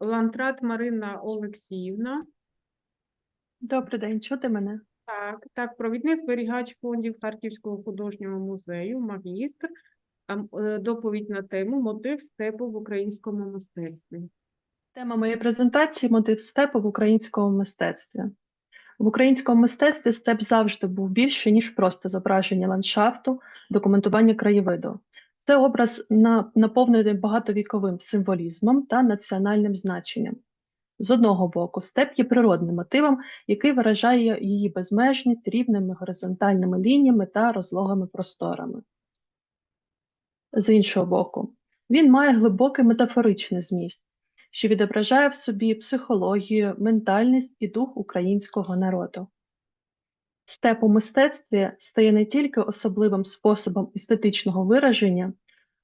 Лантрат Марина Олексіївна. Добрий день, чути мене? Так, так, провідний зберігач фондів Харківського художнього музею, магістр. Ам, е, Доповідь на тему Мотив степу в українському мистецтві. Тема моєї презентації мотив степу в українському мистецтві. В українському мистецтві степ завжди був більше, ніж просто зображення ландшафту, документування краєвиду. Це образ на, наповнений багатовіковим символізмом та національним значенням. З одного боку, степ є природним мотивом, який виражає її безмежність рівними горизонтальними лініями та розлогими просторами. З іншого боку, він має глибокий метафоричний зміст, що відображає в собі психологію, ментальність і дух українського народу. Степ у мистецтві стає не тільки особливим способом естетичного вираження,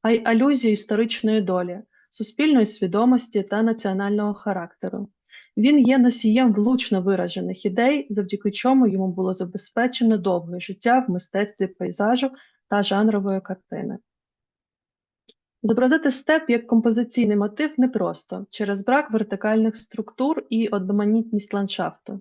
а й алюзією історичної долі, суспільної свідомості та національного характеру. Він є носієм влучно виражених ідей, завдяки чому йому було забезпечено довге життя в мистецтві пейзажу та жанрової картини. Зобразити степ як композиційний мотив непросто через брак вертикальних структур і одноманітність ландшафту.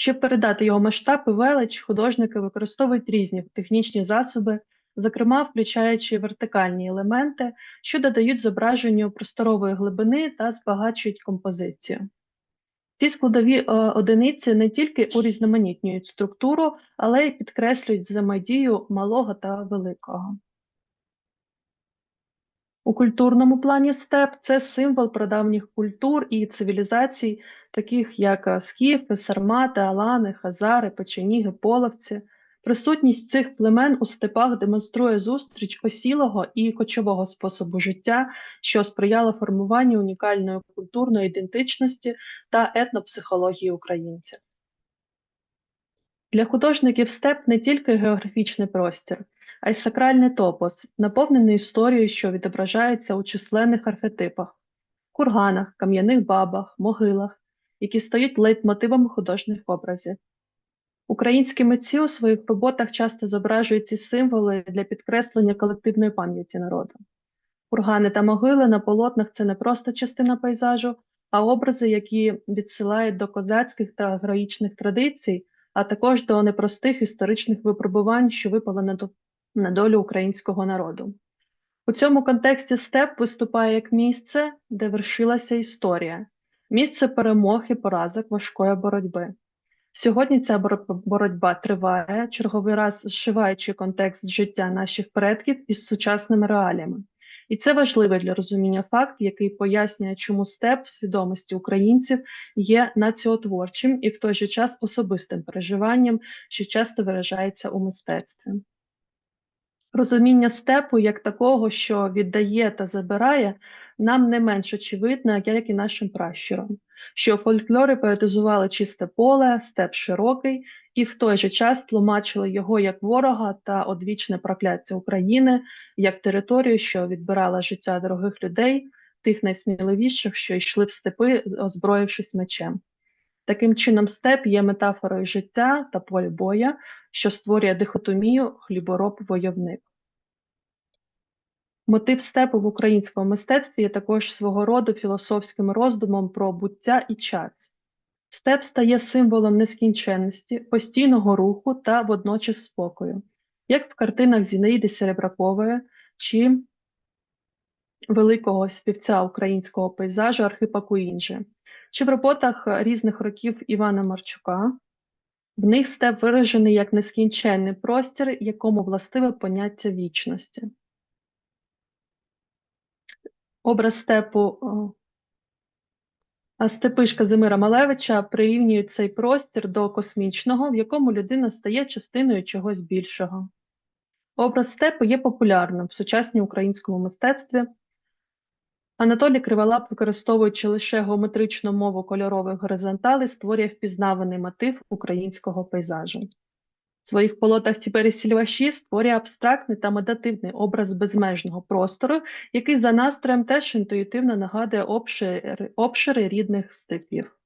Щоб передати його масштаб і велич, художники використовують різні технічні засоби, зокрема включаючи вертикальні елементи, що додають зображенню просторової глибини та збагачують композицію. Ці складові е, одиниці не тільки урізноманітнюють структуру, але й підкреслюють взаємодію малого та великого. У культурному плані степ це символ прадавніх культур і цивілізацій, таких як е, скіфи, сармати, алани, хазари, печеніги, половці. Присутність цих племен у степах демонструє зустріч осілого і кочового способу життя, що сприяло формуванню унікальної культурної ідентичності та етнопсихології українців. Для художників степ не тільки географічний простір, а й сакральний топос, наповнений історією, що відображається у численних архетипах, курганах, кам'яних бабах, могилах, які стають лейтмотивами художніх образів. Українські митці у своїх роботах часто зображують ці символи для підкреслення колективної пам'яті народу. Кургани та могили на полотнах це не просто частина пейзажу, а образи, які відсилають до козацьких та героїчних традицій, а також до непростих історичних випробувань, що випали на. На долю українського народу. У цьому контексті степ виступає як місце, де вершилася історія, місце перемог і поразок важкої боротьби. Сьогодні ця боротьба триває, черговий раз зшиваючи контекст життя наших предків із сучасними реаліями. І це важливий для розуміння факт, який пояснює, чому степ в свідомості українців є націотворчим і в той же час особистим переживанням, що часто виражається у мистецтві. Розуміння степу як такого, що віддає та забирає, нам не менш очевидне, як і нашим пращурам що фольклори поетизували чисте поле, степ широкий, і в той же час тлумачили його як ворога та одвічне прокляття України, як територію, що відбирала життя дорогих людей, тих найсміливіших, що йшли в степи, озброївшись мечем. Таким чином, степ є метафорою життя та полі боя, що створює дихотомію хлібороб-войовник. Мотив степу в українському мистецтві є також свого роду філософським роздумом про буття і час. Степ стає символом нескінченності, постійного руху та водночас спокою, як в картинах Зінаїди Серебракової чи великого співця українського пейзажу Архипа Куінджи, чи в роботах різних років Івана Марчука. В них степ виражений як нескінченний простір, якому властиве поняття вічності. Образ степу о, а степиш Казимира Малевича прирівнюють цей простір до космічного, в якому людина стає частиною чогось більшого. Образ степу є популярним в сучасній українському мистецтві. Анатолій Криволап, використовуючи лише геометричну мову кольорових горизонталей, створює впізнаваний мотив українського пейзажу. В своїх полотах Тібері Сільваші створює абстрактний та медитативний образ безмежного простору, який за настроєм теж інтуїтивно нагадує обшири, обшири рідних степів.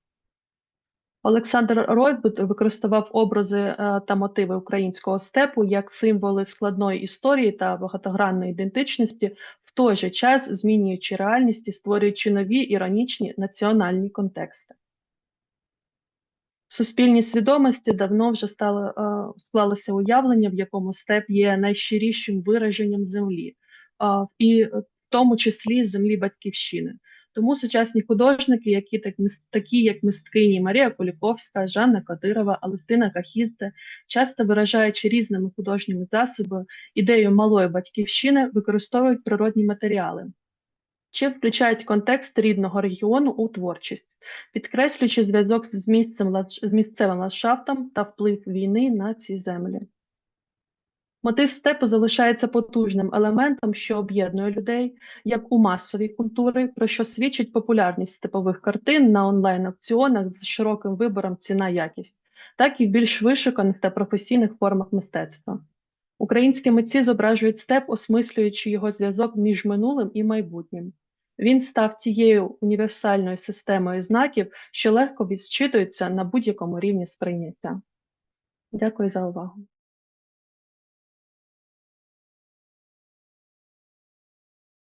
Олександр Ройбут використовував образи е, та мотиви українського степу як символи складної історії та багатогранної ідентичності той же час змінюючи реальність і створюючи нові іронічні національні контексти. В суспільній свідомості давно вже стало, е, склалося уявлення, в якому степ є найщирішим вираженням землі, і в тому числі землі батьківщини. Тому сучасні художники, які так, такі як мисткині Марія Куліковська, Жанна Кадирова, Алевтина Кахідзе, часто виражаючи різними художніми засобами ідею малої батьківщини, використовують природні матеріали чи включають контекст рідного регіону у творчість, підкреслюючи зв'язок з, місцем, з місцевим ландшафтом та вплив війни на ці землі. Мотив степу залишається потужним елементом, що об'єднує людей як у масовій культурі, про що свідчить популярність степових картин на онлайн-аукціонах з широким вибором ціна-якість, так і в більш вишуканих та професійних формах мистецтва. Українські митці зображують степ, осмислюючи його зв'язок між минулим і майбутнім. Він став тією універсальною системою знаків, що легко відчитується на будь-якому рівні сприйняття. Дякую за увагу.